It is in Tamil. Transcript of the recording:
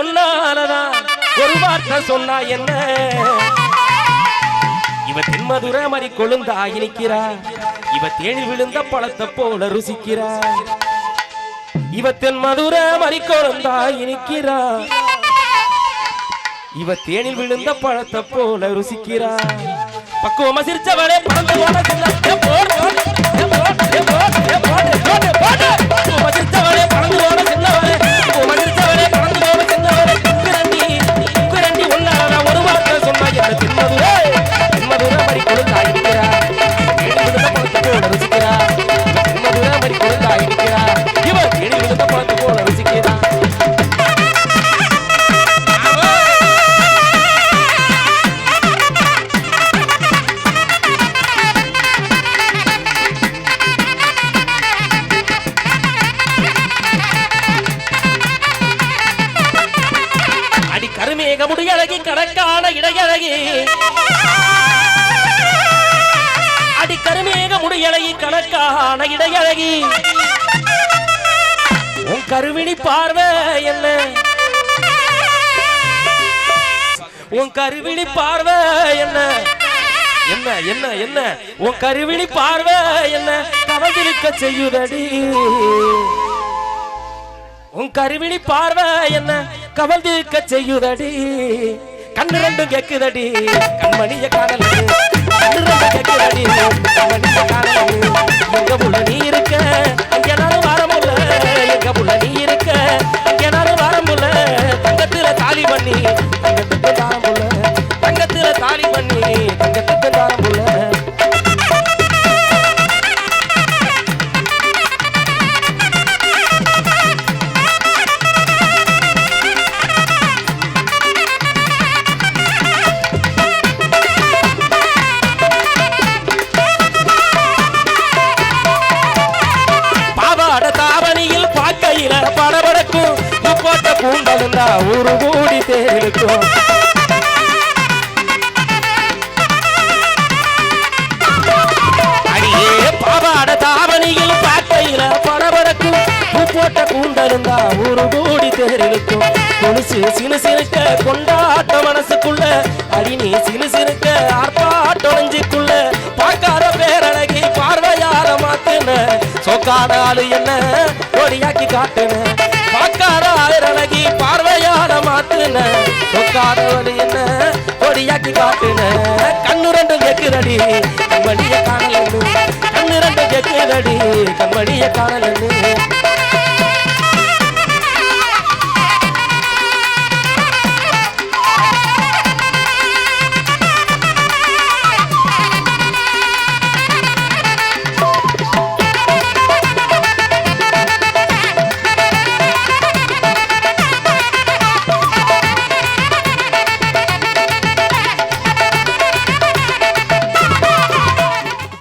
சொன்னாலதா ஒரு வார்த்தை சொன்னா என்ன? இவ தென்மதுர மாதிரி கொழுந்தாகி நிக்கிறா. இவ தேனி விழுந்த பழத்தை போல ருசிக்கிறா. இவ தென்மதுர மாதிரி கொழுந்தாகி நிக்கிறா. இவ தேனில் விழுந்த பழத்தை போல ருசிக்கிறா. பக்குவமா சிரிச்சவளே பழத்தை போல கருமேக அழகி கணக்கான இடையழகி. அடி கருமேக முடியழகி கணக்கான இடையழகி. உன் கருவிழி பார்வை என்ன? உன் கருவிழி பார்வை என்ன? என்ன என்ன என்ன? உன் கருவிழி பார்வை என்ன? கவர்ந்திருக்க செய்யுதடி. உன் கருவிழி பார்வை என்ன? கவர்ந்திருக்க செய்யுதடி. கண்ணு ரெண்டும் கேக்குதடி கண்மணிய காணல. கண்ணு ரெண்டும் கேக்குதடி கண்மணிய பாக்கையில படபடக்கும். போட்ட பூண்டலுந்தா ஒரு கூடி தேடுக்கும் அடியே பாவாட தாவணியில் பாக்கையில படபடக்கும். போட்ட கூண்டலுந்தா ஊரு கூடி தேருக்கும் கொலுசு சினு சினுக்க கொண்டாட்ட மனசுக்குள்ள அடி நீ சினு சினுக்க சொக்காத ஆளு என்ன? கொடியாக்கி காட்டுன. பார்க்காத அழகி பார்வையார மாத்துன. சொக்காத ஆளு என்ன? கொடியாக்கி காட்டுன. கண்ணு ரெண்டு கேக்குதடி கண்மணிய காணலன்னு. கண்ணு ரெண்டு கேக்குதடி கண்மணிய காணலன்னு.